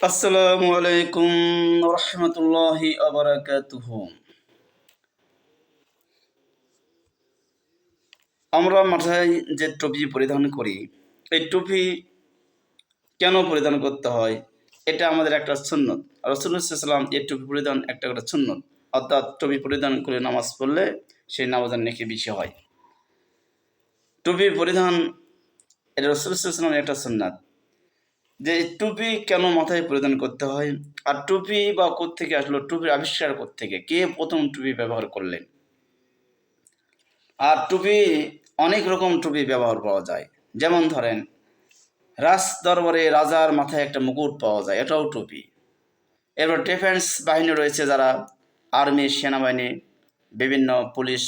আসসালামু আলাইকুম রহমতুল্লাহি আবরাকাতুহ আমরা মাথায় যে টুপি পরিধান করি, এই টুপি কেন পরিধান করতে হয়, এটা আমাদের একটা সুন্নত। রসুল্লাহাম এই টুপি পরিধান একটা একটা সুন্নত। অর্থাৎ টুপি পরিধান করে নামাজ পড়লে সেই নামাজের নেকি বেশি হয়। টুপি পরিধান, এটা রসুল্লাহামের একটা সুন্নাত। যে টুপি কেন মাথায় পরিধান করতে হয়? আর টুপি বা থেকে আসলো? টুপির আবিষ্কার থেকে কে প্রথম টুপি ব্যবহার করলেন? আর টুপি, অনেক রকম টুপি ব্যবহার পাওয়া যায়। যেমন ধরেন, রাজ দরবারে রাজার মাথায় একটা মুকুট পাওয়া যায়, এটাও টুপি। এরপর ডিফেন্স বাহিনী রয়েছে যারা আর্মি, সেনাবাহিনী, বিভিন্ন পুলিশ,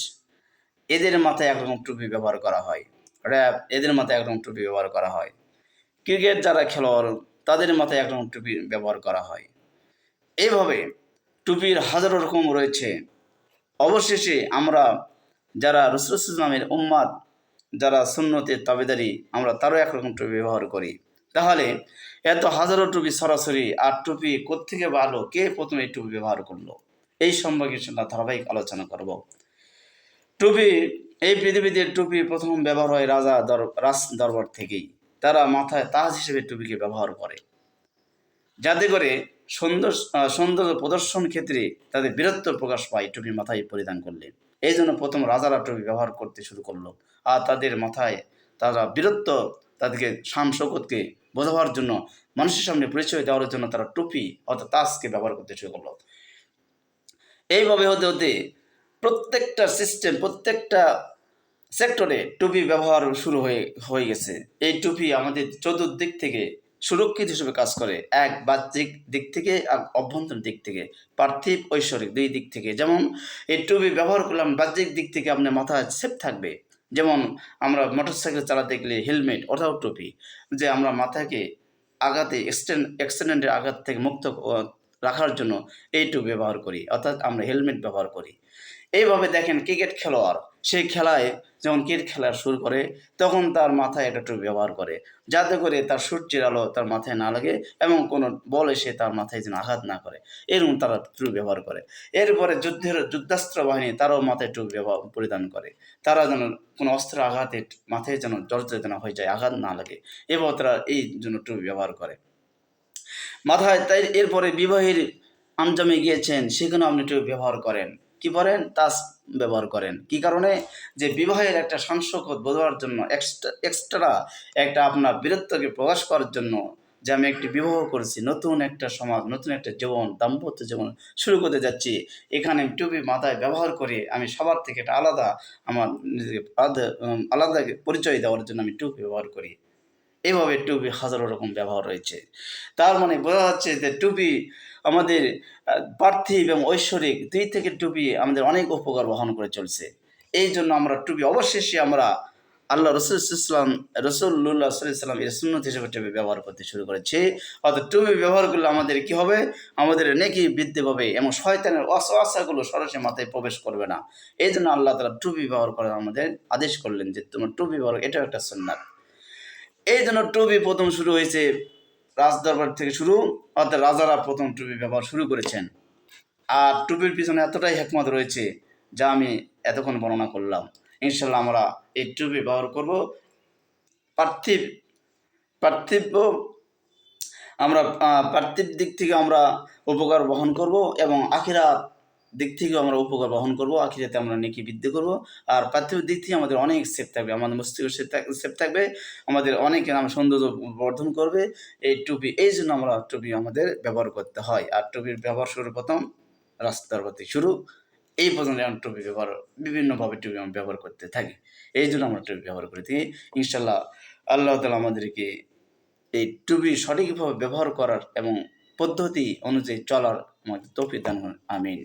এদের মাথায় একরকম টুপি ব্যবহার করা হয়। র্যাব, এদের মাথায় একরকম টুপি ব্যবহার করা হয়। ক্রিকেট যারা খেলোয়াড়, তাদের মাথায় একরকম টুপি ব্যবহার করা হয়। এইভাবে টুপির হাজারো রকম রয়েছে। অবশেষে আমরা যারা রসুল উম্মাদ, যারা সুন্নতের তাবেদারি, আমরা তারও একরকম টুপি ব্যবহার করি। তাহলে এত হাজারো টুপি সরাসরি, আর টুপি কোত্থেকে ভালো কে প্রথমে টুপি ব্যবহার করল? এই সম্পর্কে সেটা ধারাবাহিক আলোচনা করব। টুপি, এই পৃথিবীতে টুপি প্রথম ব্যবহার হয় রাজা দর রাজ দরবার থেকেই। তারা মাথায় তাজ হিসেবে টুপিকে ব্যবহার করে। যাতে করে সুন্দর সৌন্দর্য প্রদর্শন ক্ষেত্রে তাদের বীরত্ব প্রকাশ পায় টুপি মাথায় পরিধান করলে। এই জন্য প্রথম রাজারা টুপি ব্যবহার করতে শুরু করল। আর তাদের মাথায় তারা বীরত্ব, তাদেরকে শান শৌকতকে বোঝাবার জন্য, মানুষের সামনে পরিচয় দেওয়ার জন্য তারা টুপি অর্থাৎ তাজকে ব্যবহার করতে শুরু করল। এইভাবে হতে হতে প্রত্যেকটা সিস্টেম প্রত্যেকটা সেক্টরে টুপি ব্যবহার শুরু হয়ে হয়ে গেছে। এই টুপি আমাদের চতুর্দিক থেকে সুরক্ষিত হিসেবে কাজ করে। এক বাহ্যিক দিক থেকে আর অভ্যন্তরীণ দিক থেকে, পার্থিব, ঐশ্বরিক দুই দিক থেকে। যেমন, এই টুপি ব্যবহার করলাম, বাহ্যিক দিক থেকে আপনার মাথায় সেফ থাকবে। যেমন, আমরা মোটরসাইকেল চালাতে গেলে হেলমেট অর্থাৎ টুপি, যে আমরা মাথাকে আঘাতে এক্সিডেন্ট অ্যাক্সিডেন্টের আঘাত থেকে মুক্ত রাখার জন্য এই টুপি ব্যবহার করি, অর্থাৎ আমরা হেলমেট ব্যবহার করি। এইভাবে দেখেন ক্রিকেট খেলোয়াড় সেই খেলায় যখন ক্রিকেট খেলা শুরু করে, তখন তার মাথায় একটা টুপি ব্যবহার করে। যাতে করে তার সূর্যের আলো তার মাথায় না লাগে এবং কোনো বল এসে তার মাথায় যেন আঘাত না করে। এরকম তারা টুপি ব্যবহার করে। এরপরে যুদ্ধের যুদ্ধাস্ত্র বাহিনী তারাও মাথায় টুপি ব্যবহার পরিধান করে। তারা যেন কোনো অস্ত্র আঘাতে মাথায় যেন জর্জরিত হয়ে যায়, আঘাত না লাগে। এবং তারা এই জন্য টুপি ব্যবহার করে। মাথায়, তাই এরপরে বিবাহের আঞ্জামে গিয়েছেন, সেখানেও আপনি টুপি ব্যবহার করেন। কি করেন তাস ব্যবহার করেন। কি কারণে? যে বিবাহের একটা সংসকত বোঝার জন্য এক্সট্রা এক্সট্রা একটা আপনার বীরত্বকে প্রকাশ করার জন্য যে আমি একটি বিবাহ করেছি, নতুন একটা সমাজ, নতুন একটা জীবন, দাম্পত্য জীবন শুরু করতে যাচ্ছি, এখানে টুপি মাথায় ব্যবহার করে আমি সবার থেকে একটা আলাদা আমার নিজেকে আলাদা আলাদা পরিচয় দেওয়ার জন্য আমি টুপি ব্যবহার করি। এভাবে টুপি হাজারো রকম ব্যবহার রয়েছে। তার মানে বোঝা যাচ্ছে যে টুপি আমাদের পার্থিব এবং ঐশ্বরিক দুই থেকে টুপি আমাদের অনেক উপকার বহন করে চলছে। এই জন্য আমরা টুপি অবশেষে আমরা আল্লাহ রসুল ইসলাম রসুল্লাহ সাল্লাম এর সুন্নত হিসেবে টুপি ব্যবহার করতে শুরু করেছে। অর্থাৎ টুপি ব্যবহার করলে আমাদের কি হবে? আমাদের নেকি বৃদ্ধি পাবে এবং শয়তানের অসআশাগুলো সরাসরি মাথায় প্রবেশ করবে না। এই জন্য আল্লাহ তালা টুপি ব্যবহার করার আমাদের আদেশ করলেন যে, তোমার টুপি ব্যবহার এটাও একটা সন্ন্যাত এই জন্য টুপি প্রথম শুরু হয়েছে রাজদরবার থেকে শুরু, অর্থাৎ রাজারা প্রথম টুপি ব্যবহার শুরু করেছেন। আর টুপির পিছনে এতটাই হেকমত রয়েছে যা আমি এতক্ষণ বর্ণনা করলাম। ইনশাল্লাহ আমরা এই টুপি ব্যবহার করব। পার্থিব পার্থিব, আমরা পার্থিব দিক থেকে আমরা উপকার বহন করব এবং আখিরাত দিক থেকেও আমরা উপকার বহন করব, আখিরাতে আমরা নেকি বৃদ্ধি করব। আর পার্থিব দিক থেকে আমাদের অনেক সেফ থাকবে, আমাদের মস্তিষ্ক সেফ থাকবে, আমাদের অনেক নাম সৌন্দর্য বর্ধন করবে, এই টুপি, এই জন্য আমরা টুপি আমাদের ব্যবহার করতে হয়। আর টুপির ব্যবহার শুরু প্রথম রাস্তার প্রতি শুরু। এই পর্যন্ত আমরা টুপি ব্যবহার, বিভিন্নভাবে টুপি আমরা ব্যবহার করতে থাকি। এই জন্য আমরা টুপি ব্যবহার করে থাকি। ইনশাল্লাহ আল্লাহ তালা আমাদেরকে এই টুপি সঠিকভাবে ব্যবহার করার এবং পদ্ধতি অনুযায়ী চলার আমাদের তৌফিক দান আমিন।